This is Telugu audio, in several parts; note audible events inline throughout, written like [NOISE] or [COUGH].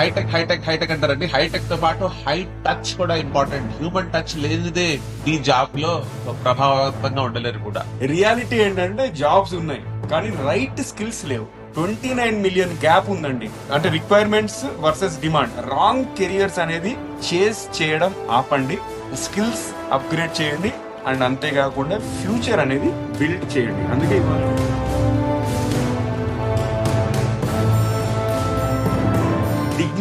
హైటెక్ హైటెక్ హైటెక్ అంటారండి. హైటెక్తో పాటు హై టచ్ కూడా ఇంపార్టెంట్. హ్యూమన్ టచ్ లేనిదే ఈ జాబ్లో ప్రభావవంతంగా ఉండలేరు కూడా. రియాలిటీ ఏంటంటే జాబ్స్ ఉన్నాయి కానీ రైట్ స్కిల్స్ లేవు. ట్వంటీ నైన్ మిలియన్ గ్యాప్ ఉందండి. అంటే requirements versus demand wrong careers అనేది చేస్ చేయడం ఆపండి స్కిల్స్ అప్గ్రేడ్ చేయండి అండ్ అంతేకాకుండా ఫ్యూచర్ అనేది బిల్డ్ చేయండి. అందుకే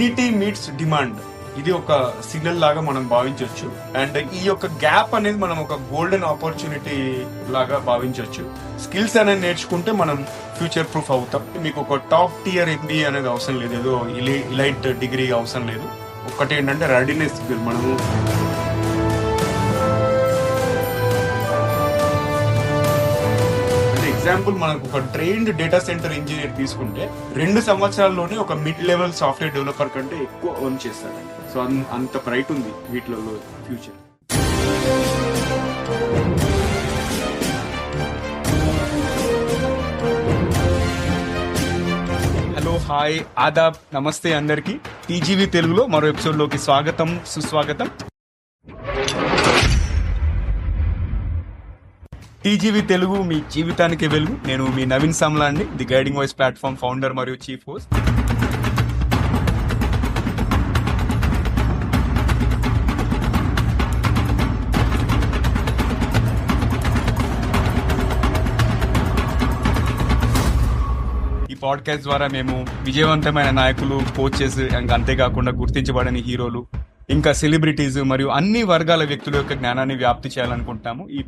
ఇవాళ డిగ్నిటీ మీట్స్ డిమాండ్ ఇది ఒక సిగ్నల్ లాగా మనం భావించవచ్చు. అండ్ ఈ యొక్క గ్యాప్ అనేది మనం ఒక గోల్డెన్ ఆపర్చునిటీ లాగా భావించవచ్చు. స్కిల్స్ అనేది నేర్చుకుంటే మనం ఫ్యూచర్ ప్రూఫ్ అవుతాం. మీకు ఒక టాప్ టియర్ ఎంబీఏ అనేది అవసరం లేదు. ఏదో ఇలైట్ డిగ్రీ అవసరం లేదు. ఒకటి ఏంటంటే రెడీనెస్ మనము. ఎగ్జాంపుల్ మనకు ఒక ట్రైన్డ్ డేటా సెంటర్ ఇంజనీర్ తీసుకుంటే రెండు సంవత్సరాల్లోనే ఒక మిడ్ లెవెల్ సాఫ్ట్వేర్ డెవలపర్ కంటే ఎక్కువ ఎర్న్ చేస్తాడండి సో అంత బ్రైట్ ఉంది వీటిలో ఫ్యూచర్ హలో హాయ్ ఆదాబ్ నమస్తే అందరికి. టీజీవీ తెలుగులో మరో ఎపిసోడ్లోకి స్వాగతం సుస్వాగతం. టీజీవీ తెలుగు మీ జీవితానికి వెలుగు. నేను మీ నవీన్ సామ్లా అండి the guiding voice platform founder మరియు చీఫ్ హోస్ట్. ఈ పాడ్కాస్ట్ ద్వారా మేము విజయవంతమైన నాయకులు కోచెస్ ఇంకా అంతేకాకుండా గుర్తించబడని హీరోలు ఇంకా సెలబ్రిటీస్ మరియు అన్ని వర్గాల వ్యక్తుల యొక్క జ్ఞానాన్ని వ్యాప్తి చేయాలనుకుంటాము ఈ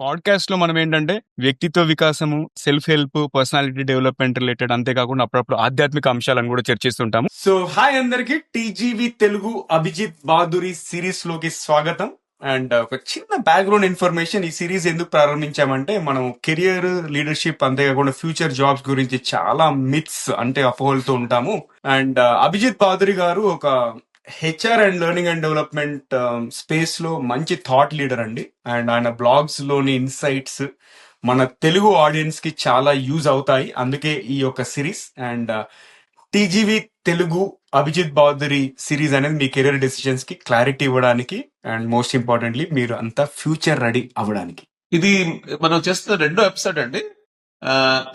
పాడ్కాస్ట్లో మనం ఏంటంటే వ్యక్తిత్వ వికాసము self help personality development related అంతేకాకుండా అప్పుడప్పుడు ఆధ్యాత్మిక అంశాలను కూడా చర్చిస్తుంటాము సో హాయ్ అందరికి. టీజీవి తెలుగు అభిజిత్ బాదురి సిరీస్లోకి స్వాగతం. అండ్ ఒక చిన్న బ్యాక్గ్రౌండ్ ఇన్ఫర్మేషన్ ఈ సిరీస్ ఎందుకు ప్రారంభించామంటే మనం కెరియర్ లీడర్షిప్ అంతేకాకుండా ఫ్యూచర్ జాబ్స్ గురించి చాలా మిత్స్ అంటే అపోహలతో ఉంటాము. అండ్ అభిజిత్ బాదురి గారు ఒక HR and learning and development స్పేస్లో మంచి థాట్ లీడర్ అండి. అండ్ ఆయన బ్లాగ్స్లోని ఇన్సైట్స్ మన తెలుగు ఆడియన్స్కి చాలా యూజ్ అవుతాయి. అందుకే ఈ యొక్క series and TGV Telugu Abhijit Bhaduri series అనేది మీ కెరీర్ డెసిషన్స్కి క్లారిటీ ఇవ్వడానికి అండ్ మోస్ట్ ఇంపార్టెంట్లీ మీరు అంతా ఫ్యూచర్ రెడీ అవ్వడానికి. ఇది మనం చేస్తున్న రెండో ఎపిసోడ్ అండి.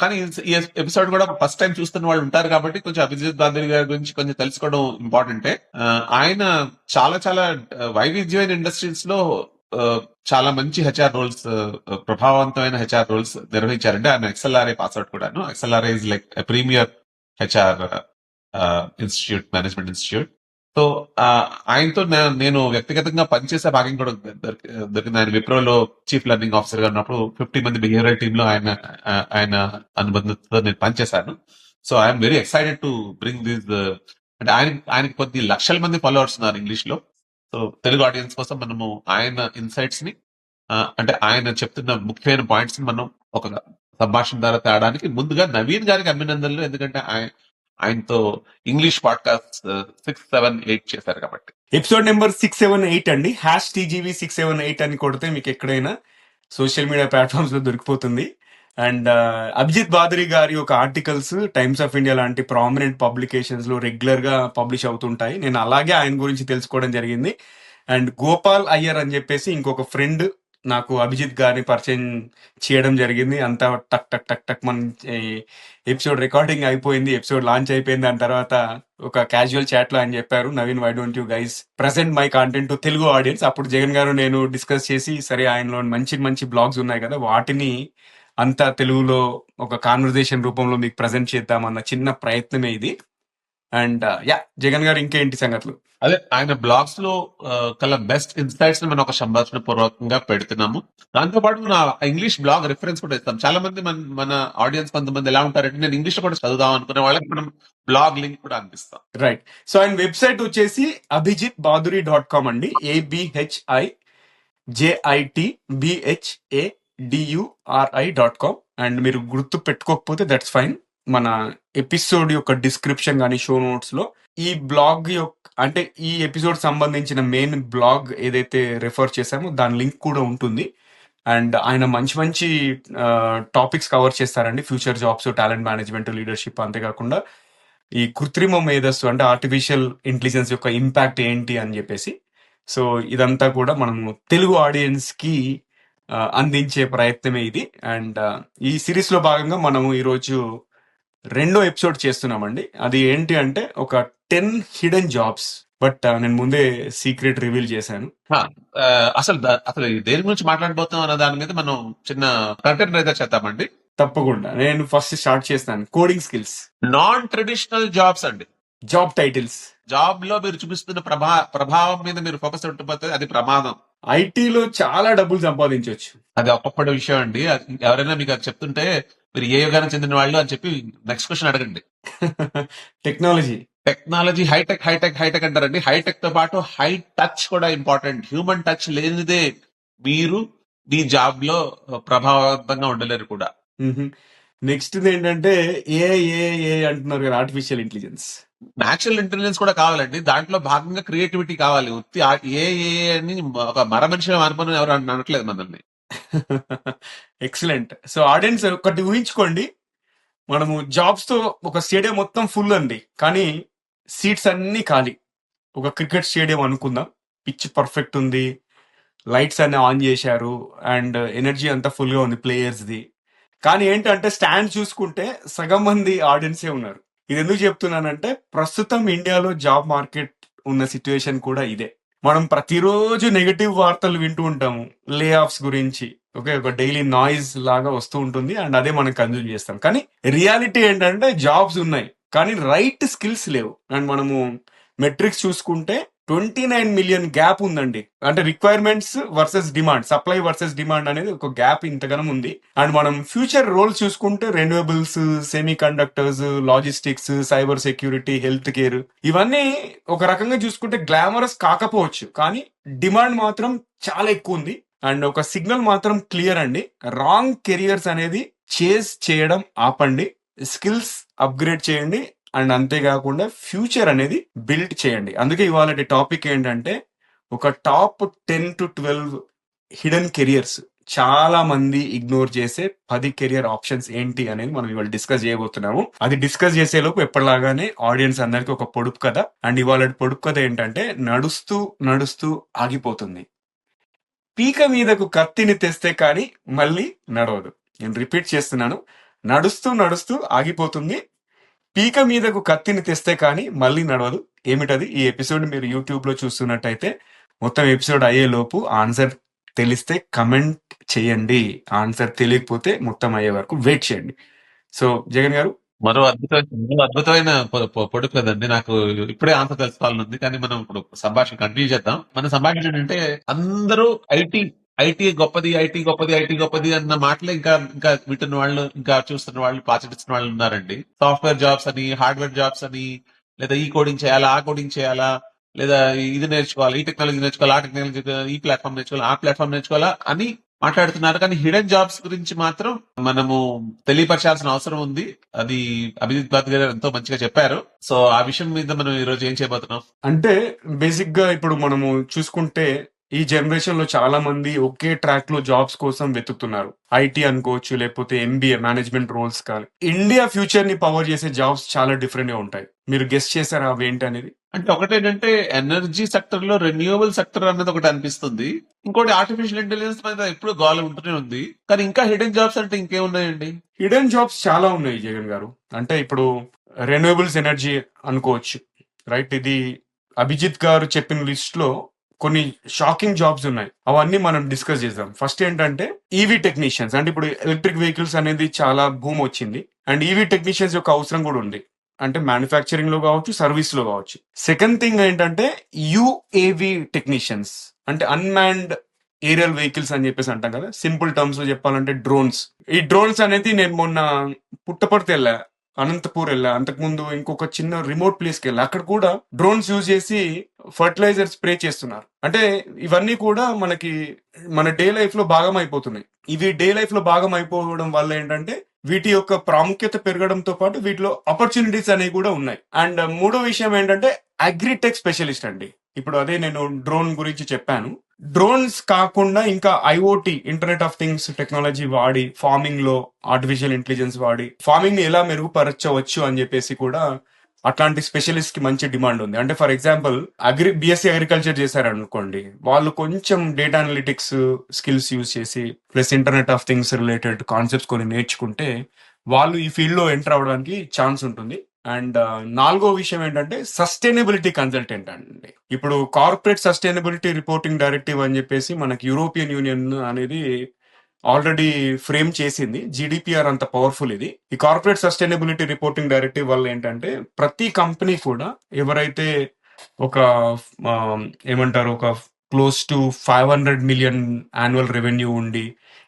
కానీ ఈ ఎపిసోడ్ కూడా ఫస్ట్ టైం చూస్తున్న వాళ్ళు ఉంటారు కాబట్టి కొంచెం అభిజిత్ బాందరి గారి గురించి కొంచెం తెలుసుకోవడం ఇంపార్టెంటే ఆయన చాలా చాలా వైవిధ్యమైన ఇండస్ట్రీస్లో చాలా మంచి హెచ్ఆర్ రోల్స్ ప్రభావవంతమైన హెచ్ఆర్ రోల్స్ నిర్వహించారంటే ఆయన ఎక్స్ఎల్ఆర్ఏ పాస్అవుట్ కూడాను. XLRI is like premier HR institute management institute so ఆ, ఆయనతో నేను వ్యక్తిగతంగా పనిచేసే భాగ్యం కూడా దొరికింది. ఆయన విప్రోలో చీఫ్ లెర్నింగ్ ఆఫీసర్గా ఉన్నప్పుడు ఫిఫ్టీ మంది బిహేవియర్ టీమ్లో ఆయన ఆయన అనుబంధంతో నేను పనిచేశాను. So I'm very excited to bring this అంటే ఆయన ఆయనకి కొద్ది లక్షల మంది ఫాలోవర్స్ ఉన్నారు ఇంగ్లీష్లో సో తెలుగు ఆడియన్స్ కోసం మనము ఆయన ఇన్సైట్స్ని అంటే ఆయన చెప్తున్న ముఖ్యమైన పాయింట్స్ని మనం ఒక సంభాషణ ద్వారా తేడానికి ముందుగా నవీన్ గారికి అభినందనలు. ఎందుకంటే ఆయన ఆయనతో English podcast six seven eight చేశారు కాబట్టి. Episode number six seven eight అండి. Hash TGV six seven eight అని కొడితే మీకు ఎక్కడైనా సోషల్ మీడియా ప్లాట్ఫామ్స్లో దొరికిపోతుంది. అండ్ అభిజిత్ బాదరి గారి ఒక ఆర్టికల్స్ టైమ్స్ ఆఫ్ ఇండియా లాంటి ప్రామినెంట్ పబ్లికేషన్స్లో రెగ్యులర్గా పబ్లిష్ అవుతుంటాయి. నేను అలాగే ఆయన గురించి తెలుసుకోవడం జరిగింది. అండ్ గోపాల్ అయ్యర్ అని చెప్పేసి ఇంకొక ఫ్రెండ్ నాకు అభిజిత్ గారిని పరిచయం చేయడం జరిగింది. అంతా టక్ టక్ టక్ టక్ మన ఎపిసోడ్ రికార్డింగ్ అయిపోయింది. ఎపిసోడ్ లాంచ్ అయిపోయింది. దాని తర్వాత ఒక క్యాజువల్ చాట్లో ఆయన చెప్పారు Naveen why don't you guys present my content to Telugu audience అప్పుడు జగన్ గారు నేను డిస్కస్ చేసి సరే ఆయనలో మంచి మంచి బ్లాగ్స్ ఉన్నాయి కదా వాటిని అంతా తెలుగులో ఒక కాన్వర్జేషన్ రూపంలో మీకు ప్రజెంట్ చేద్దామన్న చిన్న ప్రయత్నమే ఇది. అండ్ యా uh, జగన్ గారు ఇంకేంటి సంగతులు? అదే ఆయన బ్లాగ్స్లో కల బెస్ట్ ఇన్సైట్స్ మనం ఒక సంభాషణ పూర్వకంగా పెడుతున్నాము. దాంతో పాటు నా ఇంగ్లీష్ బ్లాగ్ రిఫరెన్స్ కూడా ఇస్తాం. చాలా మంది మన మన ఆడియన్స్ కొంతమంది ఎలా ఉంటారంటే నేను ఇంగ్లీష్ కూడా చదువుదాం అనుకునే వాళ్ళకి మనం బ్లాగ్ లింక్ కూడా అందిస్తాం. రైట్ సో ఆయన వెబ్సైట్ వచ్చేసి అభిజిత్ బాదురి డాట్ కామ్ అండి ABHI JIT BHA DURI dot com and మీరు గుర్తు పెట్టుకోకపోతే దట్స్ ఫైన్ మన ఎపిసోడ్ యొక్క డిస్క్రిప్షన్ కానీ షో నోట్స్లో ఈ బ్లాగ్ యొక్క అంటే ఈ ఎపిసోడ్ సంబంధించిన మెయిన్ బ్లాగ్ ఏదైతే రెఫర్ చేశామో దాని లింక్ కూడా ఉంటుంది. అండ్ ఆయన మంచి మంచి టాపిక్స్ కవర్ చేస్తారండి. Future jobs talent management leadership అంతేకాకుండా ఈ కృత్రిమ మేధస్సు అంటే ఆర్టిఫిషియల్ ఇంటెలిజెన్స్ యొక్క ఇంపాక్ట్ ఏంటి అని చెప్పేసి. సో ఇదంతా కూడా మనము తెలుగు ఆడియన్స్కి అందించే ప్రయత్నమే ఇది. అండ్ ఈ సిరీస్లో భాగంగా మనము ఈరోజు రెండో ఎపిసోడ్ చేస్తున్నామండి. అది ఏంటి అంటే ఒక టెన్ హిడెన్ జాబ్స్. బట్ నేను ముందే సీక్రెట్ రివీల్ చేశాను. అసలు అసలు దేని గురించి మాట్లాడబోతున్నాం అన్న దాని మీద మనం చిన్న కంటెంట్ అయితే చేద్దామండి. తప్పకుండా. నేను ఫస్ట్ స్టార్ట్ చేస్తాను. Coding skills. Non traditional jobs అండి. జాబ్ టైటిల్స్ జాబ్లో మీరు చూపిస్తున్న ప్రభా ప్రభావం మీద మీరు ఫోకస్ ఉంటుంటే అది ప్రమాదం. ఐటీలో చాలా డబ్బులు సంపాదించవచ్చు అది ఒక్కొక్కటి విషయం అండి. ఎవరైనా మీకు అది చెప్తుంటే మీరు ఏ యుగానికి చెందిన వాళ్ళు అని చెప్పి నెక్స్ట్ క్వశ్చన్ అడగండి. Technology technology high tech high tech high tech అంటారండి. హైటెక్తో పాటు హై టచ్ కూడా ఇంపార్టెంట్ హ్యూమన్ టచ్ లేనిదే మీరు మీ జాబ్లో ప్రభావవంతంగా ఉండలేరు కూడా. నెక్స్ట్ ఏంటంటే ఏ ఏ ఏ అంటున్నారు కదా ఆర్టిఫిషియల్ ఇంటెలిజెన్స్ న్యాచురల్ ఇంటెలిజెన్స్ కూడా కావాలండి. దాంట్లో భాగంగా క్రియేటివిటీ కావాలి. ఉత్తి ఆ- ఏ ఏ అని ఒక మర మనిషి అనుమానం ఎవరు అనట్లేదు మనల్ని. ఎక్సలెంట్ సో ఆడియన్స్ ఒకటి ఊహించుకోండి. మనము జాబ్స్తో ఒక స్టేడియం మొత్తం ఫుల్ అండి. కానీ సీట్స్ అన్ని ఖాళీ. ఒక క్రికెట్ స్టేడియం అనుకుందాం. పిచ్ పర్ఫెక్ట్ ఉంది. లైట్స్ అన్ని ఆన్ చేశారు. అండ్ ఎనర్జీ అంతా ఫుల్గా ఉంది ప్లేయర్స్ది కానీ ఏంటంటే స్టాండ్ చూసుకుంటే సగం మంది ఆడియన్సే ఉన్నారు. ఇది ఎందుకు చెప్తున్నానంటే ప్రస్తుతం ఇండియాలో జాబ్ మార్కెట్ ఉన్న సిచ్యువేషన్ కూడా ఇదే. మనం ప్రతిరోజు నెగటివ్ వార్తలు వింటూ ఉంటాము లే ఆఫ్స్ గురించి. ఓకే ఒక డైలీ నాయిస్ లాగా వస్తూ ఉంటుంది అండ్ అదే మనం కన్జ్యూమ్ చేస్తాం. కానీ రియాలిటీ ఏంటంటే జాబ్స్ ఉన్నాయి. కానీ రైట్ స్కిల్స్ లేవు. అండ్ మనము మెట్రిక్స్ చూసుకుంటే ట్వంటీ నైన్ మిలియన్ గ్యాప్ ఉందండి. అంటే requirements versus demand supply versus demand అనేది ఒక గ్యాప్ ఇంతగానం ఉంది. అండ్ మనం ఫ్యూచర్ రోల్స్ చూసుకుంటే renewables semiconductors logistics cyber security health care ఇవన్నీ ఒక రకంగా చూసుకుంటే గ్లామరస్ కాకపోవచ్చు. కానీ డిమాండ్ మాత్రం చాలా ఎక్కువ ఉంది. అండ్ ఒక సిగ్నల్ మాత్రం క్లియర్ అండి. రాంగ్ కెరియర్స్ అనేది చేస్ చేయడం ఆపండి. స్కిల్స్ అప్గ్రేడ్ చేయండి. అండ్ అంతేకాకుండా ఫ్యూచర్ అనేది బిల్డ్ చేయండి. అందుకే ఇవాళ టాపిక్ ఏంటంటే ఒక top ten to twelve hidden careers చాలా మంది ఇగ్నోర్ చేసే పది కెరియర్ ఆప్షన్స్ ఏంటి అనేది మనం ఇవాళ డిస్కస్ చేయబోతున్నాము. అది డిస్కస్ చేసేలోపు ఎప్పటిలాగానే ఆడియన్స్ అందరికి ఒక పొడుపు కథ. అండ్ ఇవాళ పొడుపు కథ ఏంటంటే నడుస్తూ నడుస్తూ ఆగిపోతుంది. పీక మీదకు కత్తిని తెస్తే కానీ మళ్ళీ నడవదు. నేను రిపీట్ చేస్తున్నాను. నడుస్తూ నడుస్తూ ఆగిపోతుంది. పీక మీదకు కత్తిని తెస్తే కానీ మళ్ళీ నడవదు. ఏమిటది? ఈ ఎపిసోడ్ మీరు యూట్యూబ్లో చూస్తున్నట్టయితే మొత్తం ఎపిసోడ్ అయ్యే లోపు ఆన్సర్ తెలిస్తే కమెంట్ చేయండి. ఆన్సర్ తెలియకపోతే మొత్తం అయ్యే వరకు వెయిట్ చేయండి. సో జగన్ గారు? మరో అద్భుతమైన మరో అద్భుతమైన పొడుపు కదండి. నాకు ఇప్పుడే ఆన్సర్ తెలుసుకోవాలని ఉంది. కానీ మనం ఇప్పుడు సంభాషణ కంటిన్యూ చేద్దాం. మన సంభాషణ ఏంటంటే అందరూ ఐటీ ఐటీ గొప్పది ఐటీ గొప్పది ఐటీ గొప్పది అన్న మాటలు ఇంకా ఇంకా వింటున్న వాళ్ళు ఇంకా చూస్తున్న వాళ్ళు పాచటిస్తున్న వాళ్ళు ఉన్నారండి. సాఫ్ట్వేర్ జాబ్స్ అని హార్డ్వేర్ జాబ్స్ అని లేదా ఈ కోడింగ్ చేయాలా ఆ కోడింగ్ చేయాలా లేదా ఇది నేర్చుకోవాలి ఈ టెక్నాలజీ నేర్చుకోవాలి ఆ టెక్నాలజీ ఈ ప్లాట్ఫామ్ నేర్చుకోవాలి ఆ ప్లాట్ఫామ్ నేర్చుకోవాలా అని మాట్లాడుతున్నారు. కానీ హిడెన్ జాబ్స్ గురించి మాత్రం మనము తెలియపరచాల్సిన అవసరం ఉంది. అది అభిజిత్ బాత్ గారు ఎంతో మంచిగా చెప్పారు. సో ఆ విషయం మీద మనం ఈ రోజు ఏం చేయబోతున్నాం? అంటే బేసిక్గా ఇప్పుడు మనము చూసుకుంటే ఈ జనరేషన్లో చాలా మంది ఒకే ట్రాక్లో జాబ్స్ కోసం వెతుకుతున్నారు. ఐటీ అనుకోవచ్చు లేకపోతే ఎంబీఏ మేనేజ్మెంట్ రోల్స్ కానీ ఇండియా ఫ్యూచర్ని పవర్ చేసే జాబ్స్ చాలా డిఫరెంట్గా ఉంటాయి. మీరు గెస్ట్ చేశారా అవి ఏంటి అనేది? అంటే ఒకటేంటంటే ఎనర్జీ సెక్టర్లో రెన్యూవబుల్ సెక్టర్ అన్నది ఒకటి అనిపిస్తుంది. ఇంకోటి ఆర్టిఫిషియల్ ఇంటెలిజెన్స్ మీద ఎప్పుడు గాలి ఉంటూనే ఉంది. కానీ ఇంకా హిడెన్ జాబ్స్ అంటే ఇంకేమున్నాయండి? హిడెన్ జాబ్స్ చాలా ఉన్నాయి జగన్ గారు. అంటే ఇప్పుడు రెన్యూవబుల్స్ ఎనర్జీ అనుకోవచ్చు రైట్ ఇది అభిజిత్ గారు చెప్పిన లిస్ట్లో కొన్ని షాకింగ్ జాబ్స్ ఉన్నాయి. అవన్నీ మనం డిస్కస్ చేద్దాం. ఫస్ట్ ఏంటంటే ఈవీ టెక్నీషియన్స్ అంటే ఇప్పుడు ఎలక్ట్రిక్ వెహికల్స్ అనేది చాలా భూమి వచ్చింది. అండ్ ఈవీ టెక్నీషియన్స్ యొక్క అవసరం కూడా ఉంది. అంటే మ్యానుఫ్యాక్చరింగ్లో కావచ్చు సర్వీస్లో కావచ్చు. సెకండ్ థింగ్ ఏంటంటే యుఏవి టెక్నీషియన్స్ అంటే అన్మాన్డ్ ఏరియల్ వెహికల్స్ అని చెప్పేసి అంటాం కదా. సింపుల్ టర్మ్స్లో చెప్పాలంటే డ్రోన్స్ ఈ డ్రోన్స్ అనేది నేను మొన్న పుట్టపర్తి వెళ్ళా. అనంతపూర్ వెళ్ళా. అంతకుముందు ఇంకొక చిన్న రిమోట్ ప్లేస్కి వెళ్ళా. అక్కడ కూడా డ్రోన్స్ యూజ్ చేసి ఫర్టిలైజర్ స్ప్రే చేస్తున్నారు. అంటే ఇవన్నీ కూడా మనకి మన డే లైఫ్లో భాగం అయిపోతున్నాయి. ఇవి డే లైఫ్లో భాగం అయిపోవడం వల్ల ఏంటంటే వీటి యొక్క ప్రాముఖ్యత పెరగడంతో పాటు వీటిలో ఆపర్చునిటీస్ అనేవి కూడా ఉన్నాయి. అండ్ మూడో విషయం ఏంటంటే అగ్రిటెక్ స్పెషలిస్ట్ అండి. ఇప్పుడు అదే నేను డ్రోన్ గురించి చెప్పాను. డ్రోన్స్ కాకుండా ఇంకా IoT internet of things technology వాడి ఫార్మింగ్లో ఆర్టిఫిషియల్ ఇంటెలిజెన్స్ వాడి ఫార్మింగ్ని ఎలా మెరుగుపరచవచ్చు అని చెప్పేసి కూడా అట్లాంటి స్పెషలిస్ట్కి మంచి డిమాండ్ ఉంది. అంటే for example agri BSc agriculture చేశారనుకోండి వాళ్ళు కొంచెం డేటా అనలిటిక్స్ స్కిల్స్ యూజ్ చేసి plus internet of things related concepts కొన్ని నేర్చుకుంటే వాళ్ళు ఈ ఫీల్డ్లో ఎంటర్ అవడానికి ఛాన్స్ ఉంటుంది. అండ్ నాలుగో విషయం ఏంటంటే సస్టైనబిలిటీ కన్సల్టెంట్ అండి. ఇప్పుడు కార్పొరేట్ సస్టైనబిలిటీ రిపోర్టింగ్ డైరెక్టివ్ అని చెప్పేసి మనకి యూరోపియన్ యూనియన్ అనేది ఆల్రెడీ ఫ్రేమ్ చేసింది. జీడిపిఆర్ అంత పవర్ఫుల్ ఇది. ఈ కార్పొరేట్ సస్టైనబిలిటీ రిపోర్టింగ్ డైరెక్టివ్ వల్ల ఏంటంటే ప్రతి కంపెనీ కూడా ఎవరైతే ఒక ఏమంటారు ఒక close to five hundred million annual revenue ఉండి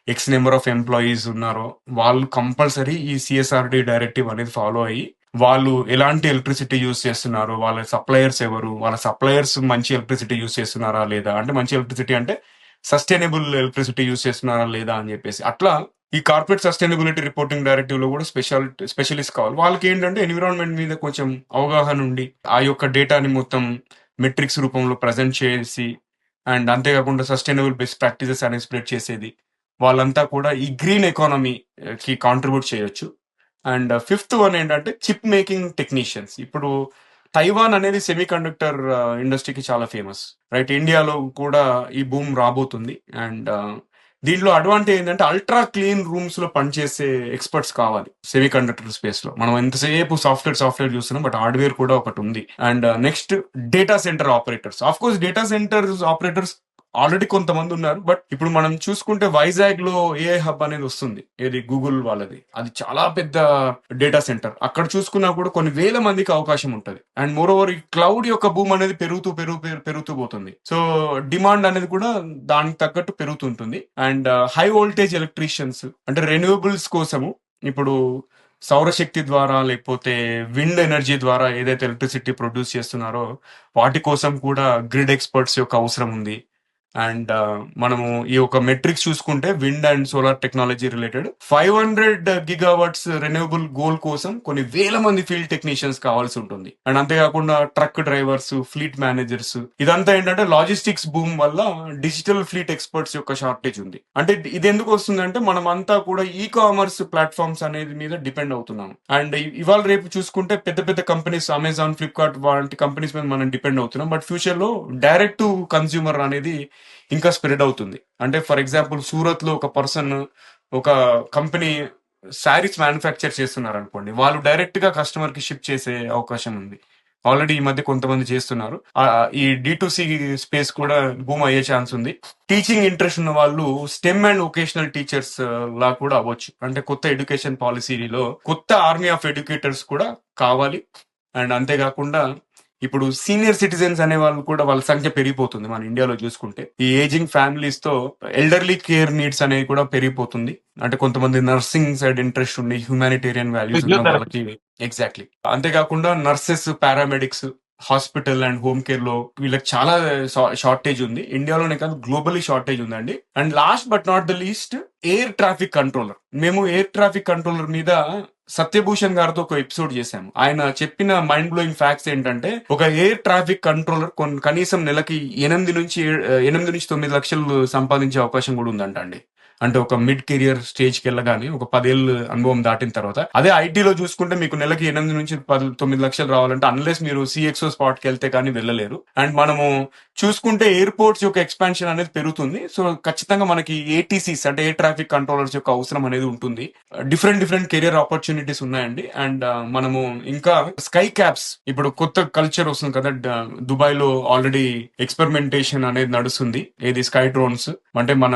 ఎక్స్ నెంబర్ ఆఫ్ ఎంప్లాయీస్ ఉన్నారో వాళ్ళు కంపల్సరీ ఈ సిఎస్ఆర్డి డైరెక్టివ్ అనేది ఫాలో అయ్యి వాళ్ళు ఎలాంటి ఎలక్ట్రిసిటీ యూస్ చేస్తున్నారు వాళ్ళ సప్లయర్స్ ఎవరు వాళ్ళ సప్లయర్స్ మంచి ఎలక్ట్రిసిటీ యూస్ చేస్తున్నారా లేదా? అంటే మంచి ఎలక్ట్రిసిటీ అంటే సస్టైనబుల్ ఎలక్ట్రిసిటీ యూస్ చేస్తున్నారా లేదా అని చెప్పేసి. అట్లా ఈ కార్పొరేట్ సస్టైనబిలిటీ రిపోర్టింగ్ డైరెక్టివ్లో కూడా స్పెషల్ స్పెషలిస్ట్ కావాలి. వాళ్ళకి ఏంటంటే ఎన్విరాన్మెంట్ మీద కొంచెం అవగాహన ఉండి ఆ యొక్క డేటాని మొత్తం మెట్రిక్స్ రూపంలో ప్రజెంట్ చేసి అండ్ అంతేకాకుండా సస్టైనబుల్ బెస్ట్ ప్రాక్టీసెస్ అనేది స్ప్రెడ్ చేసేది. వాళ్ళంతా కూడా ఈ గ్రీన్ ఎకానమీకి కాంట్రిబ్యూట్ చేయొచ్చు. అండ్ ఫిఫ్త్ వన్ ఏంటంటే చిప్ మేకింగ్ టెక్నీషియన్స్. ఇప్పుడు తైవాన్ అనేది సెమీ కండక్టర్ ఇండస్ట్రీకి చాలా ఫేమస్ రైట్ ఇండియాలో కూడా ఈ భూమి రాబోతుంది. అండ్ uh, దీంట్లో అడ్వాంటేజ్ ఏంటంటే అల్ట్రా క్లీన్ రూమ్స్లో పనిచేసే ఎక్స్పర్ట్స్ కావాలి సెమీ కండక్టర్ స్పేస్లో. మనం ఎంతసేపు సాఫ్ట్వేర్ సాఫ్ట్వేర్ చూస్తున్నాం బట్ హార్డ్వేర్ కూడా ఒకటి ఉంది. And next data centre operators of course data centre operators already కొంతమంది ఉన్నారు బట్ ఇప్పుడు మనం చూసుకుంటే వైజాగ్లో ఏఐ హబ్ అనేది వస్తుంది. ఏది? గూగుల్ వాళ్ళది. అది చాలా పెద్ద డేటా సెంటర్. అక్కడ చూసుకున్నా కూడా కొన్ని వేల మందికి అవకాశం ఉంటుంది. అండ్ మోర్ ఓవర్ ఈ క్లౌడ్ యొక్క భూమి అనేది పెరుగుతూ పెరుగు పెరుగుతూ పోతుంది. సో డిమాండ్ అనేది కూడా దానికి తగ్గట్టు పెరుగుతుంటుంది. అండ్ హై వోల్టేజ్ ఎలక్ట్రీషియన్స్ అంటే రెన్యూవబుల్స్ కోసము ఇప్పుడు సౌరశక్తి ద్వారా లేకపోతే విండ్ ఎనర్జీ ద్వారా ఏదైతే ఎలక్ట్రిసిటీ ప్రొడ్యూస్ చేస్తున్నారో వాటి కోసం కూడా గ్రిడ్ ఎక్స్పర్ట్స్ యొక్క అవసరం ఉంది. అండ్ మనము ఈ యొక్క మెట్రిక్స్ చూసుకుంటే wind and solar technology related five hundred gigawatts renewable goal కోసం కొన్ని వేల మంది ఫీల్డ్ టెక్నీషియన్స్ కావాల్సి ఉంటుంది. అండ్ అంతేకాకుండా ట్రక్ డ్రైవర్స్ ఫ్లీట్ మేనేజర్స్. ఇదంతా ఏంటంటే లాజిస్టిక్స్ బూమ్ వల్ల డిజిటల్ ఫ్లీట్ ఎక్స్పర్ట్స్ యొక్క షార్టేజ్ ఉంది. అంటే ఇది ఎందుకు వస్తుందంటే మనం అంతా కూడా ఈ కామర్స్ ప్లాట్ఫామ్స్ అనేది మీద డిపెండ్ అవుతున్నాం అండ్ ఇవాళ రేపు చూసుకుంటే పెద్ద పెద్ద కంపెనీస్ అమెజాన్ ఫ్లిప్కార్ట్ వంటి కంపెనీస్ మీద మనం డిపెండ్ అవుతున్నాం. బట్ ఫ్యూచర్లో డైరెక్ట్ టు కన్స్యూమర్ అనేది ఇంకా స్ప్రెడ్ అవుతుంది. అంటే ఫర్ ఎగ్జాంపుల్ సూరత్లో ఒక పర్సన్ ఒక కంపెనీ శారీస్ మ్యానుఫ్యాక్చర్ చేస్తున్నారు అనుకోండి వాళ్ళు డైరెక్ట్గా కస్టమర్కి షిప్ చేసే అవకాశం ఉంది. ఆల్రెడీ ఈ మధ్య కొంతమంది చేస్తున్నారు. ఈ డి టు సి స్పేస్ కూడా భూమ్ అయ్యే ఛాన్స్ ఉంది. టీచింగ్ ఇంట్రెస్ట్ ఉన్న వాళ్ళు స్టెమ్ అండ్ వొకేషనల్ టీచర్స్ లా కూడా అవ్వచ్చు. అంటే కొత్త ఎడ్యుకేషన్ పాలసీలో కొత్త ఆర్మీ ఆఫ్ ఎడ్యుకేటర్స్ కూడా కావాలి. అండ్ అంతేకాకుండా ఇప్పుడు సీనియర్ సిటిజన్స్ అనే వాళ్ళు కూడా వాళ్ళ సంఖ్య పెరిగిపోతుంది మన ఇండియాలో చూసుకుంటే. ఈ ఏజింగ్ ఫ్యామిలీస్తో ఎల్డర్లీ కేర్ నీడ్స్ అనేవి కూడా పెరిగిపోతుంది. అంటే కొంతమంది నర్సింగ్ సైడ్ ఇంట్రెస్ట్ ఉండి హ్యూమానిటేరియన్ వాల్యూస్ ఉన్న వాళ్ళకి ఎగ్జాక్ట్లీ అంతేకాకుండా nurses paramedics hospital and home కేర్లో వీళ్ళకి చాలా షార్టేజ్ ఉంది. ఇండియాలోనే కాదు గ్లోబలీ షార్టేజ్ ఉందండి. And last but not the least air traffic controller మేము ఎయిర్ ట్రాఫిక్ కంట్రోలర్ మీద సత్యభూషణ్ గారితో ఒక ఎపిసోడ్ చేశాము ఆయన చెప్పిన మైండ్ బ్లోయింగ్ ఫ్యాక్ట్స్ ఏంటంటే ఒక ఎయిర్ ట్రాఫిక్ కంట్రోలర్ కనీసం నెలకి ఎనిమిది నుంచి ఎనిమిది నుంచి తొమ్మిది లక్షలు సంపాదించే అవకాశం కూడా ఉందంట అండి అంటే ఒక మిడ్ కెరియర్ స్టేజ్కి వెళ్ళగానే ఒక పదేళ్ళు అనుభవం దాటిన తర్వాత అదే ఐటీలో చూసుకుంటే మీకు నెలకి ఎనిమిది నుంచి పది తొమ్మిది లక్షలు రావాలంటే అన్లెస్ మీరు సిఎక్స్ఓ స్పాట్కి వెళ్తే కానీ వెళ్ళలేరు. అండ్ మనము చూసుకుంటే ఎయిర్పోర్ట్స్ యొక్క ఎక్స్పాన్షన్ అనేది పెరుగుతుంది. సో ఖచ్చితంగా మనకి ఏటీసీస్ అంటే ఎయిర్ ట్రాఫిక్ కంట్రోలర్స్ యొక్క అవసరం అనేది ఉంటుంది. డిఫరెంట్ డిఫరెంట్ కెరియర్ ఆపర్చునిటీస్ ఉన్నాయండి. అండ్ uh, మనము ఇంకా స్కై క్యాప్స్ ఇప్పుడు కొత్త కల్చర్ వస్తుంది కదా దుబాయ్లో ఆల్రెడీ ఎక్స్పెరిమెంటేషన్ అనేది నడుస్తుంది. ఏది స్కై డ్రోన్స్ అంటే మన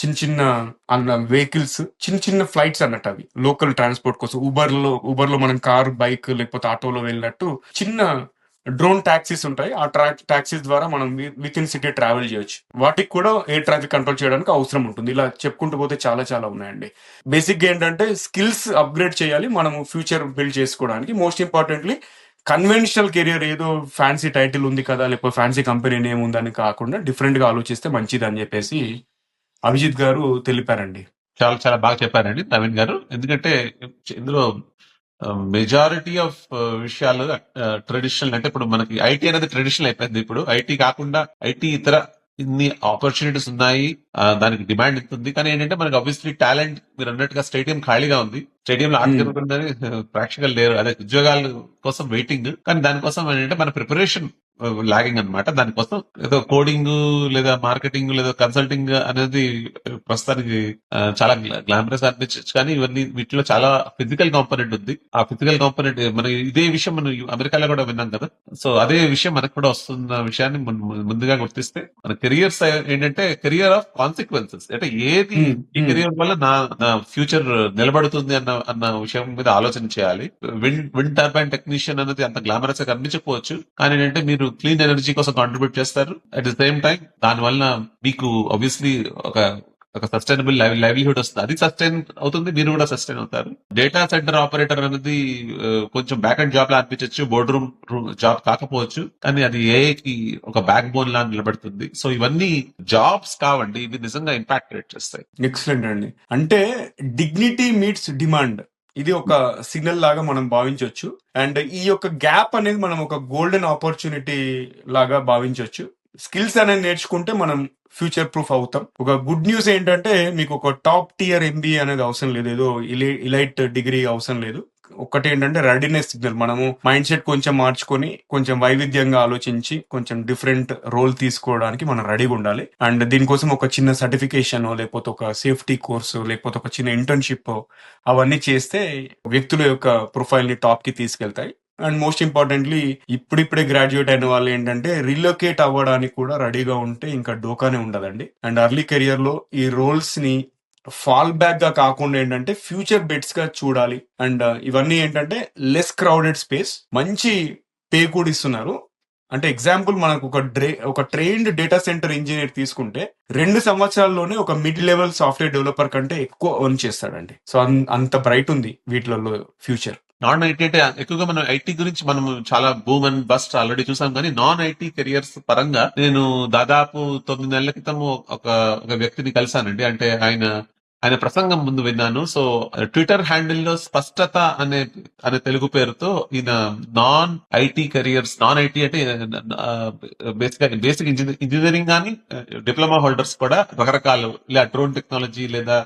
చిన్న చిన్న అన్న వెహికల్స్ చిన్న చిన్న ఫ్లైట్స్ అన్నట్టు అవి. లోకల్ ట్రాన్స్పోర్ట్ కోసం. ఊబర్లో ఊబర్లో మనం కార్ బైక్ లేకపోతే ఆటోలో వెళ్ళినట్టు చిన్న డ్రోన్ ట్యాక్సీస్ ఉంటాయి. ఆ ట్రాక్ టాక్సీస్ ద్వారా మనం విత్ ఇన్ సిటీ ట్రావెల్ చేయొచ్చు. వాటికి కూడా ఎయిర్ ట్రాఫిక్ కంట్రోల్ చేయడానికి అవసరం ఉంటుంది. ఇలా చెప్పుకుంటూ పోతే చాలా చాలా ఉన్నాయండి. బేసిక్గా ఏంటంటే స్కిల్స్ అప్గ్రేడ్ చేయాలి. మనం ఫ్యూచర్ బిల్డ్ చేసుకోవడానికి. మోస్ట్ ఇంపార్టెంట్లీ కన్వెన్షనల్ కెరియర్ ఏదో ఫ్యాన్సీ టైటిల్ ఉంది కదా లేకపోతే ఫ్యాన్సీ కంపెనీ నేమ్ ఉందని కాకుండా డిఫరెంట్గా ఆలోచిస్తే మంచిది అని చెప్పేసి అభిజిత్ గారు తెలిపారండి. చాలా చాలా బాగా చెప్పారండి నవీన్ గారు. ఎందుకంటే ఇందులో మెజారిటీ ఆఫ్ విషయాలు ట్రెడిషనల్ అంటే ఇప్పుడు మనకి ఐటీ అనేది ట్రెడిషనల్ అయిపోయింది ఇప్పుడు. ఐటీ కాకుండా ఐటీ ఇతర ఇన్ని ఆపర్చునిటీస్ ఉన్నాయి. దానికి డిమాండ్ ఉంది. కానీ ఏంటంటే మనకి ఆబ్వియస్లీ టాలెంట్ మీరు అన్నట్టుగా స్టేడియం ఖాళీగా ఉంది. స్టేడియం లో ఆట Hmm. జరుగుతుందని ప్రేక్షకులు లేరు. అదే ఉద్యోగాల కోసం వెయిటింగ్ కానీ దానికోసం ఏంటంటే మన ప్రిపరేషన్ లాగింగ్ అన్నమాట. దానికోసం ఏదో కోడింగ్ లేదా మార్కెటింగ్ లేదా కన్సల్టింగ్ అనేది ప్రస్తుతానికి చాలా గ్లామరస్ అనిపించచ్చు. కానీ ఇవన్నీ వీటిలో చాలా ఫిజికల్ కాంపోనెంట్ ఉంది. ఆ ఫిజికల్ కాంపోనెంట్ మన ఇదే విషయం మనం అమెరికాలో కూడా విన్నాం కదా. సో అదే విషయం మనకు కూడా వస్తున్న విషయాన్ని ముందుగా గుర్తిస్తే మన కెరియర్స్ ఏంటంటే కెరియర్ ఆఫ్ కాన్సిక్వెన్సెస్. అంటే ఏది. ఈ కెరియర్ వల్ల నా నా ఫ్యూచర్ నిలబడుతుంది అన్న అన్న విషయం మీద ఆలోచన చేయాలి. విండ్ విండ్ టర్బైన్ టెక్నీషియన్ అనేది అంత గ్లామరస్గా కనిపించకపోవచ్చు. కానీ ఏంటంటే మీరు క్లీన్ ఎనర్జీ కోసం కాంట్రిబ్యూట్ చేస్తారు. అట్ ద సేమ్ టైం దాని వల్ల మీకు ఆబ్వియస్లీ ఒక ఒక సస్టైనబుల్ లైవ్లీహుడ్ వస్తుంది. అది సస్టైన్ అవుతుంది మీరు కూడా సస్టైన్ అవుతారు. డేటా సెంటర్ ఆపరేటర్ అనేది కొంచెం బ్యాక్ అండ్ జాబ్ లా అనిపించవచ్చు బోర్డ్ రూమ్ జాబ్ కాకపోవచ్చు కానీ అది ఏఐకి ఒక బ్యాక్ బోన్ లా నిలబడుతుంది. సో ఇవన్నీ జాబ్స్ కావండి ఇవి నిజంగా ఇంపాక్ట్ క్రియేట్ చేస్తాయి. ఎక్సలెంట్ అండి. అంటే డిగ్నిటీ మీట్స్ డిమాండ్ ఇది ఒక సిగ్నల్ లాగా మనం భావించవచ్చు అండ్ ఈ యొక్క గ్యాప్ అనేది మనం ఒక గోల్డెన్ ఆపర్చునిటీ లాగా భావించవచ్చు స్కిల్స్ అనేది నేర్చుకుంటే మనం ఫ్యూచర్ ప్రూఫ్ అవుతాం. ఒక గుడ్ న్యూస్ ఏంటంటే మీకు ఒక టాప్ టియర్ ఎంబీఏ అనేది అవసరం లేదు. ఏదో ఇలైట్ డిగ్రీ అవసరం లేదు. ఒకటి ఏంటంటే రెడీనెస్ సిగ్నల్ మనము మైండ్ సెట్ కొంచెం మార్చుకొని కొంచెం వైవిధ్యంగా ఆలోచించి కొంచెం డిఫరెంట్ రోల్ తీసుకోవడానికి మనం రెడీగా ఉండాలి. అండ్ దీనికోసం ఒక చిన్న సర్టిఫికేషన్ లేకపోతే ఒక సేఫ్టీ కోర్సు లేకపోతే ఒక చిన్న ఇంటర్న్షిప్ అవన్నీ చేస్తే వ్యక్తుల యొక్క ప్రొఫైల్ని టాప్కి తీసుకెళ్తాయి. అండ్ మోస్ట్ ఇంపార్టెంట్లీ ఇప్పుడిప్పుడే గ్రాడ్యుయేట్ అయిన వాళ్ళు ఏంటంటే రిలోకేట్ అవ్వడానికి కూడా రెడీగా ఉంటే ఇంకా డోకానే ఉండదండి. అండ్ అర్లీ కెరియర్లో ఈ రోల్స్ని ఫాల్ బ్యాక్గా కాకుండా ఏంటంటే ఫ్యూచర్ బెట్స్గా చూడాలి. అండ్ uh, ఇవన్నీ ఏంటంటే లెస్ క్రౌడెడ్ స్పేస్ మంచి పే కూడా ఇస్తున్నారు. అంటే ఎగ్జాంపుల్ మనకు ఒక డ్రే ఒక ట్రైన్డ్ డేటా సెంటర్ ఇంజనీర్ తీసుకుంటే రెండు సంవత్సరాల్లోనే ఒక మిడ్ లెవెల్ సాఫ్ట్వేర్ డెవలపర్ కంటే ఎక్కువ ఎర్న్ చేస్తాడండి. సో అంత బ్రైట్ ఉంది వీటిలలో ఫ్యూచర్ నాన్ ఐటీ అంటే ఎక్కువగా మనం ఐటీ గురించి మనం చాలా బూమ్ అండ్ బస్ట్ ఆల్రెడీ చూసాం. కానీ నాన్ ఐటీ కెరియర్స్ పరంగా నేను దాదాపు తొమ్మిది నెలల క్రితం ఒక ఒక వ్యక్తిని కలిశానండి. అంటే ఆయన ఆయన ప్రసంగం ముందు విన్నాను. సో ట్విట్టర్ హ్యాండిల్లో స్పష్టత అనే అనే తెలుగు పేరుతో ఈయన non IT careers non IT అంటే బేసిక్ బేసిక్ ఇంజనీరింగ్ కానీ డిప్లొమా హోల్డర్స్ కూడా రకరకాలు ఇలా డ్రోన్ టెక్నాలజీ లేదా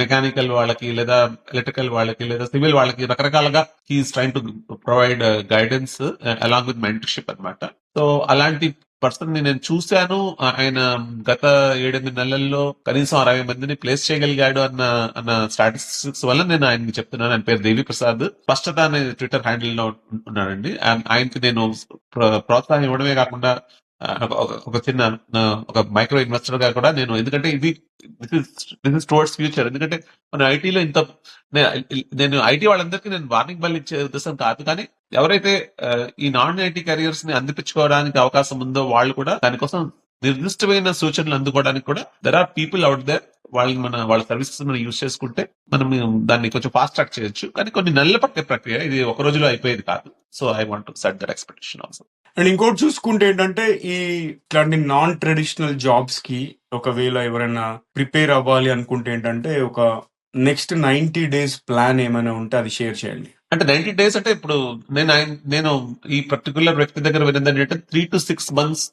మెకానికల్ వాళ్ళకి లేదా ఎలక్ట్రికల్ వాళ్ళకి లేదా సివిల్ వాళ్ళకి రకరకాలుగా he's train to provide guidance along with mentorship అన్నమాట. సో అలాంటి పర్సన్ని నేను చూశాను. ఆయన గత ఏడెనిమిది నెలల్లో కనీసం అరవై మందిని ప్లేస్ చేయగలిగాడు అన్న అన్న స్టాటిస్టిక్స్ వల్ల నేను ఆయనకి చెప్తున్నాను. ఆయన పేరు దేవి ప్రసాద్. స్పష్టత అనే ట్విట్టర్ హ్యాండిల్లో ఉన్నాడండి. ఆయనకి నేను ప్రోత్సాహం ఇవ్వడమే కాకుండా ఒక- చిన్న ఒక మైక్రో ఇన్వెస్టర్గా కూడా నేను ఎందుకంటే ఇది దిస్ ఇస్ టువర్డ్స్ ఫ్యూచర్ ఎందుకంటే మన ఐటీలో ఇంత నేను ఐటీ వాళ్ళందరికీ నేను వార్నింగ్ బల్ ఇచ్చే ఉద్దేశం కాదు కానీ ఎవరైతే ఈ నాన్ ఐటీ కెరియర్స్ని అందిపించుకోవడానికి అవకాశం ఉందో వాళ్ళు కూడా దానికోసం నిర్దిష్టమైన సూచనలు అందుకోవడానికి కూడా there are people out there వాళ్ళని మన వాళ్ళ సర్వీసెస్ మనం యూజ్ చేసుకుంటే మనం దాన్ని కొంచెం ఫాస్ట్ ట్రాక్ చేయొచ్చు. కానీ కొన్ని నెలల పట్టే ప్రక్రియ ఇది ఒక రోజులో అయిపోయేది కాదు. So I want set that expectation also and ఇంకోటి చూసుకుంటే ఏంటంటే ఈ ఇట్లాంటి నాన్ ట్రెడిషనల్ జాబ్స్కి ఒకవేళ ఎవరైనా ప్రిపేర్ అవ్వాలి అనుకుంటే ఏంటంటే ఒక నెక్స్ట్ నైన్టీ డేస్ ప్లాన్ ఏమైనా ఉంటే అది షేర్ చేయండి. అంటే నైన్టీ డేస్ అంటే ఇప్పుడు నేను నేను ఈ పర్టికులర్ వ్యక్తి దగ్గర విన్నది ఏంటంటే three to six months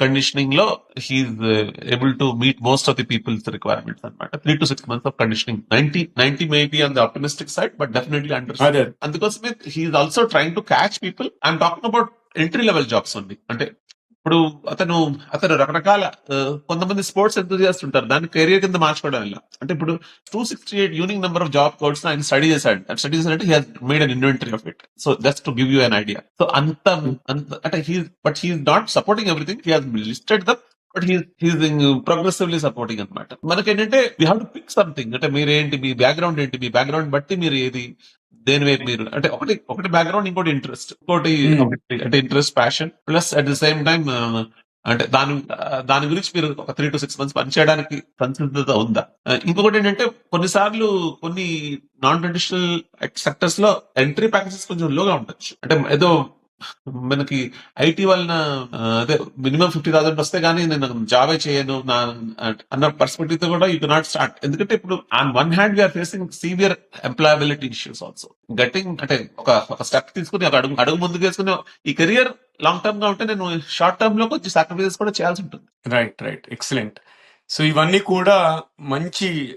కండిషనింగ్లో he's able to meet most of the people's requirements అనమాట three to six months of conditioning ninety ninety maybe on the optimistic side but definitely under అదే. అందుకోసమే he's also trying to catch people I'm talking about entry level jobs ఉంది అంటే ఇప్పుడు అతను అతను రకరకాల కొంతమంది స్పోర్ట్స్ ఎంతూజియాస్ట్ ఉంటారు. దాన్ని కెరియర్ కింద మార్చుకోవడం వల్ల. అంటే ఇప్పుడు two sixty eight unique number of job codes ఆయన స్టడీ చేశాడు. స్టడీ చేశాడంటే he made an inventory of it so just to give you an idea so అంత అంత అంటే he but he not supporting everything he has listed them but he's progressively supporting అనమాట మనకేంటంటే we have to pick something అంటే మీరేంటి మీ బ్యాక్గ్రౌండ్ ఏంటి మీ బ్యాక్గ్రౌండ్ బట్టి మీరు ఏది దేని వైపు మీరు అంటే ఒకటి ఒకటి బ్యాక్గ్రౌండ్ ఇంకోటి ఇంట్రెస్ట్ ఇంకోటి Hmm. అంటే interest passion plus at the same time అంటే దాని దాని గురించి మీరు ఒక త్రీ టు సిక్స్ మంత్స్ పనిచేయడానికి సంసిద్ధత ఉందా? ఇంకొకటి ఏంటంటే కొన్నిసార్లు కొన్ని నాన్ ట్రెడిషనల్ సెక్టర్స్లో ఎంట్రీ ప్యాకేజెస్ కొంచెం లోగా ఉండొచ్చు. అంటే ఏదో మనకి ఐటీ వలన అదే మినిమం ఫిఫ్టీ థౌసండ్ వస్తే గానీ నేను జాబే చేయను నా అన్న పర్స్పెక్టివ్తో కూడా యూ కెనాట్ స్టార్ట్. ఎందుకంటే ఇప్పుడు on one hand we're facing severe employability issues also. Getting అంటే ఒక ఒక స్టెప్ తీసుకుని ఒక అడుగు అడుగు ముందుకు వేసుకుని ఈ కెరియర్ లాంగ్ టర్మ్గా ఉంటే నేను షార్ట్ టర్మ్లో కొంచెం సాక్రిఫైసెస్ కూడా చేయాల్సి ఉంటుంది. Right right. ఎక్సలెంట్. సో ఇవన్నీ కూడా మంచి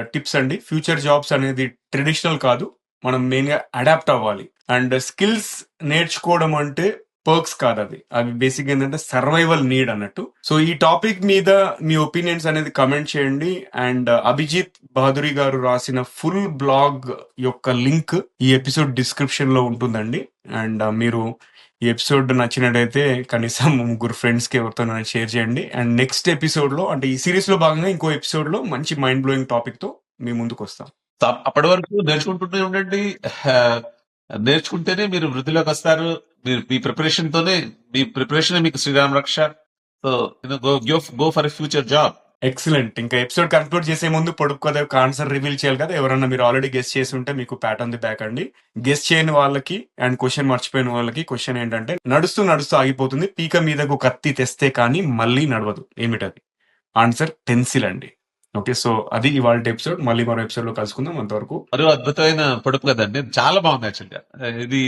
టిప్స్ అండి. ఫ్యూచర్ జాబ్స్ అనేది ట్రెడిషనల్ కాదు. మనం మెయిన్గా అడాప్ట్ అవ్వాలి. అండ్ స్కిల్స్ నేర్చుకోవడం అంటే పర్క్స్ కాదు అది. అవి బేసిక్ ఏంటంటే సర్వైవల్ నీడ్ అన్నట్టు. సో ఈ టాపిక్ మీద మీ ఒపీనియన్స్ అనేది కమెంట్ చేయండి. అండ్ అభిజిత్ బహదూరి గారు రాసిన ఫుల్ బ్లాగ్ యొక్క లింక్ ఈ ఎపిసోడ్ డిస్క్రిప్షన్లో ఉంటుందండి. అండ్ మీరు ఈ ఎపిసోడ్ నచ్చినట్టయితే కనీసం ముగ్గురు ఫ్రెండ్స్కి ఎవరితో షేర్ చేయండి. అండ్ నెక్స్ట్ ఎపిసోడ్లో అంటే ఈ సిరీస్లో భాగంగా ఇంకో ఎపిసోడ్లో మంచి మైండ్ బ్లోయింగ్ టాపిక్తో మీ ముందుకు వస్తాం. అప్పటి వరకు నేర్చుకుంటూనే ఉండండి. నేర్చుకుంటేనే మీరు వృద్ధిలోకి వస్తారు. మీరు మీ ప్రిపరేషన్ తోనే మీ ప్రిపరేషన్ మీకు శ్రీరామ్ రక్ష. So go go for future job excellent ఇంకా ఎపిసోడ్ కన్క్లూడ్ చేసే ముందు పొడుపు కదా ఒక ఆన్సర్ రివీల్ చేయాలి కదా. ఎవరన్నా మీరు ఆల్రెడీ గెస్ట్ చేసి ఉంటే మీకు ప్యాట్ ది బ్యాక్ అండి. గెస్ట్ చేయని వాళ్ళకి అండ్ క్వశ్చన్ మర్చిపోయిన వాళ్ళకి క్వశ్చన్ ఏంటంటే నడుస్తూ నడుస్తూ ఆగిపోతుంది. పీక మీదకు కత్తి తెస్తే కానీ మళ్ళీ నడవదు. ఏమిటది? ఆన్సర్ పెన్సిల్ అండి. ఓకే సో అది ఇవాళ ఎపిసోడ్ మళ్ళీ మరో ఎపిసోడ్లో కలుసుకుందాం అంతవరకు. మరో అద్భుతమైన పొడుపు కదండి చాలా బాగుంది యాక్చువల్గా ఇది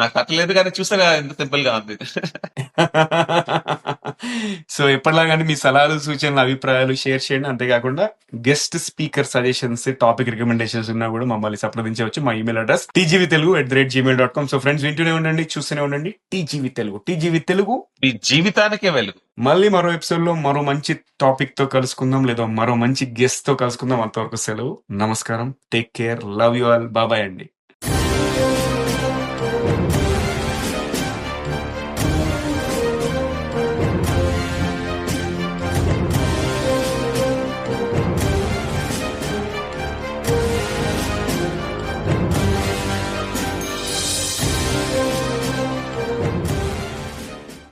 నాకు కట్టలేదు కానీ చూసారా ఎంత సింపుల్గా ఉంది. [LAUGHS] సో ఎప్పటిలాగానే మీ సలహాలు సూచనలు అభిప్రాయాలు షేర్ చేయండి. అంతేకాకుండా guest speaker suggestions topic recommendations ఉన్నా కూడా మమ్మల్ని సంప్రదించవచ్చు. మా email address TGV Telugu at the rate Gmail dot com so friends వింటూనే ఉండండి చూస్తూనే ఉండండి. టీజీవి తెలుగు టీజీవి తెలుగు మీ జీవితానికే వెలుగు. మళ్ళీ మరో ఎపిసోడ్లో మరో మంచి టాపిక్తో కలుసుకుందాం లేదా మరో మంచి గెస్ట్తో కలుసుకుందాం. అంతవరకు సెలవు. నమస్కారం. Take care love you all bye bye అండి.